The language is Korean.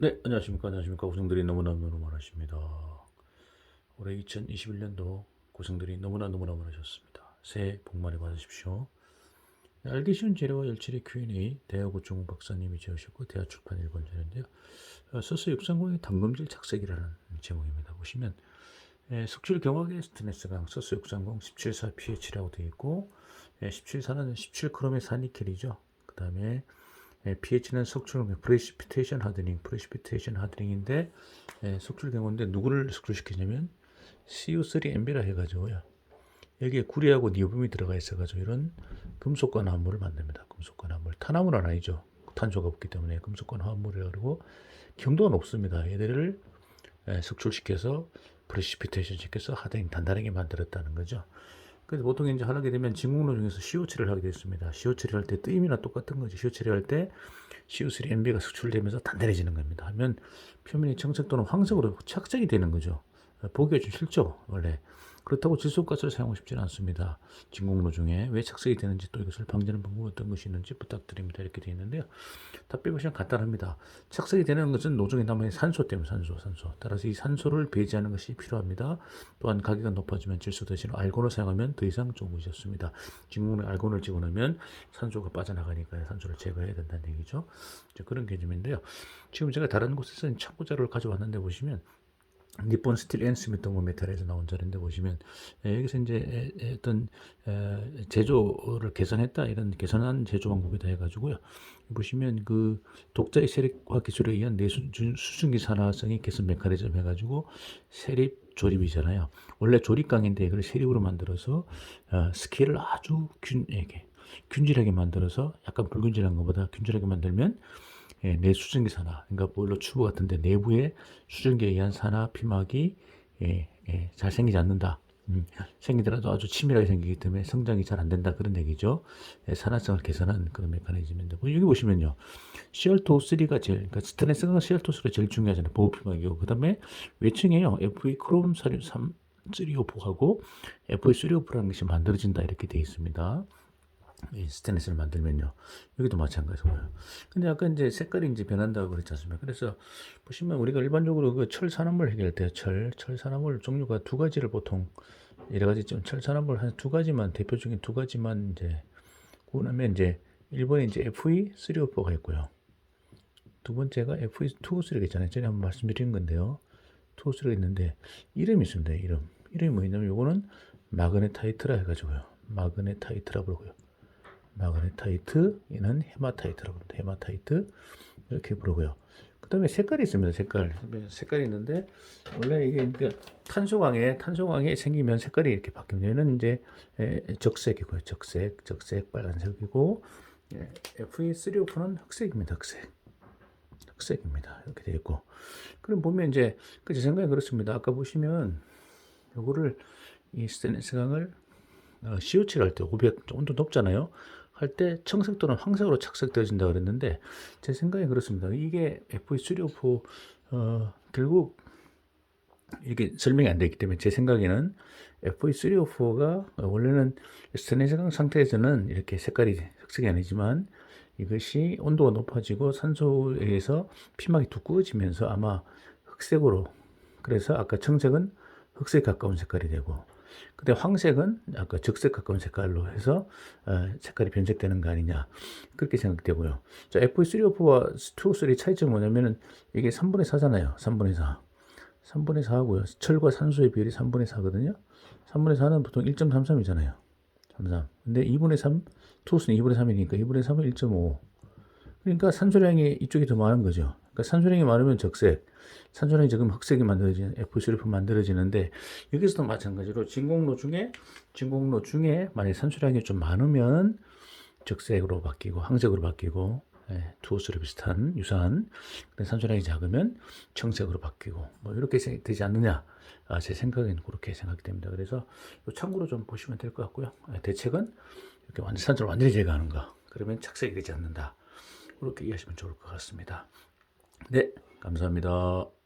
네, 안녕하십니까. 안녕하십니까. 고생들이 너무나 너무 많으십니다. 올해 2021년도 고생들이 너무나 너무나 많으셨습니다. 새해 복 많이 받으십시오. 네, 알기 쉬운 재료와 열칠의 Q&A 대하고 종 박사님이 지으셨고 대하출판 1번 자료인데요. 어, 서스 630의 당금질 착색이라는 제목입니다. 보시면 예, 석출 경화계 스테네스강 서스 630 17사 pH라고 되어 있고 예, 17사는 17크롬의 사니켈이죠. 그 다음에 예, pH는 석출 프레시피테이션 하드닝, 프레시피테이션 하드닝인데 예, 석출 경우인데 누구를 석출시키냐면 CO3Mb라 해가지고요. 여기에 구리하고 니오뷴이 들어가 있어가지고 이런 금속관 화합물을 만듭니다. 금속관 화합물. 탄화물은 아니죠. 탄소가 없기 때문에 금속관 화합물이라 그러고 경도가 높습니다. 얘들을 예, 석출시켜서 프레시피테이션 시켜서 하드닝 단단하게 만들었다는 거죠. 그래서 보통 이제 하게 되면 진공로 중에서 CO 처리를 하게 됐습니다. CO 처리할 때 뜨임이나 똑같은 거죠. CO 처리할 때 CO3 MB가 석출되면서 단단해지는 겁니다. 하면 표면이 청색 또는 황색으로 착색이 되는 거죠. 보기가 좀 싫죠, 원래. 그렇다고 질소가스를 사용하고 싶지는 않습니다. 진공로 중에 왜 착색이 되는지 또 이것을 방지하는 방법은 어떤 것이 있는지 부탁드립니다. 이렇게 되어 있는데요. 답변이 그냥 간단합니다. 착색이 되는 것은 노중에 남은 산소 때문에 산소, 산소. 따라서 이 산소를 배제하는 것이 필요합니다. 또한 가격이 높아지면 질소 대신 알곤을 사용하면 더 이상 좋은 것이었습니다. 진공로 알곤을 집어넣으면 산소가 빠져나가니까 산소를 제거해야 된다는 얘기죠. 그런 개념인데요. 지금 제가 다른 곳에서 참고 자료를 가져왔는데 보시면 니폰 스틸 앤 스미트 메탈에서 나온 자료인데 보시면 에, 여기서 이제 에, 에, 어떤 에, 제조를 개선했다 이런 개선한 제조 방법이다 해가지고요. 보시면 그 독자의 세력화 기술에 의한 내수 수증기 산화성이 개선 메커니즘 해가지고 세립 조립이잖아요. 원래 조립 강인데 이걸 세립으로 만들어서 어, 스케일을 아주 균, 균질하게 만들어서 약간 불균질한 것보다 균질하게 만들면 예, 내 수증기 산화, 그러니까 보일러 튜브 같은데 내부에 수증기에 의한 산화 피막이 예, 예, 잘 생기지 않는다. 음, 생기더라도 아주 치밀하게 생기기 때문에 성장이 잘 안 된다 그런 얘기죠. 예, 산화성을 개선한 그런 메커니즘인데 뭐 여기 보시면요, 시얼토3가 제일, 그러니까 스테레스가 시얼토3가 제일 중요하잖아요. 보호 피막이고 그 다음에 외층에요, FE 크롬 3 3O4하고 FE 3O4라는 것이 만들어진다 이렇게 되어 있습니다. 이 스테인리스를 만들면요. 여기도 마찬가지고요. 근데 아까 이제 색깔이 이제 변한다고 그랬지 않습니까? 그래서 보시면 우리가 일반적으로 그 철 산화물 해결할 때 철, 철 산화물 종류가 두 가지를 보통 여러 가지 좀 철 산화물 한 두 가지만 대표적인 두 가지만 이제 구분하면 이제 1번에 이제 FE3O4가 있고요. 두 번째가 FE2O3가 있잖아요. 전에 한번 말씀드린 건데요. 2O3가 있는데 이름이 있습니다. 이름. 이름이 뭐냐면 요거는 마그네타이트라 해가지고요. 마그네타이트라 부르고요. 마그네타이트, 얘는 헤마타이트라고 합니다. 헤마타이트 이렇게 부르고요. 그 다음에 색깔이 있습니다. 색깔. 색깔이 있는데 원래 이게 탄소광에 탄소광에 생기면 색깔이 이렇게 바뀝니다. 얘는 이제 적색이고요. 적색, 적색, 빨간색이고 예, FE3O4는 흑색입니다. 흑색. 흑색입니다. 이렇게 되어 있고. 그럼 보면 이제 그제 생각이 그렇습니다. 아까 보시면 요거를 이 스테인리스 강을 어, CO7 할 때 500 온도 높잖아요. 할 때 청색 또는 황색으로 착색되어진다 그랬는데 제 생각에 그렇습니다. 이게 FE3O4 어, 결국 이게 설명이 안 되기 때문에 제 생각에는 FE3O4가 원래는 스테인리스강 상태에서는 이렇게 색깔이 흑색이 아니지만 이것이 온도가 높아지고 산소에 의해서 피막이 두꺼워지면서 아마 흑색으로 그래서 아까 청색은 흑색 가까운 색깔이 되고 근데 황색은 아까 적색 가까운 색깔로 해서 어, 색깔이 변색되는 거 아니냐 그렇게 생각되고요. 자, FE3O4와 2O3 차이점은 뭐냐면은 이게 3분의 4잖아요. 3분의 4. 3분의 4하고요. 철과 산소의 비율이 3분의 4거든요. 3분의 4는 보통 1.33이잖아요. 33. 근데 2분의 3, 2호스는 2분의 3이니까 2분의 3은 1.5. 그러니까 산소량이 이쪽이 더 많은 거죠. 그러니까 산소량이 많으면 적색, 산소량이 적으면 흑색이 만들어지는 F3프 만들어지는데 여기서도 마찬가지로 진공로 중에 진공로 중에 만약 산소량이 좀 많으면 적색으로 바뀌고 황색으로 바뀌고 예, 투호스로 비슷한 유사한 산소량이 작으면 청색으로 바뀌고 뭐 이렇게 되지 않느냐 아, 제 생각에는 그렇게 생각이 됩니다. 그래서 참고로 좀 보시면 될 것 같고요. 예, 대책은 이렇게 완전 산소를 완전히 제거하는 거 그러면 착색이 되지 않는다. 그렇게 이해하시면 좋을 것 같습니다. 네, 감사합니다.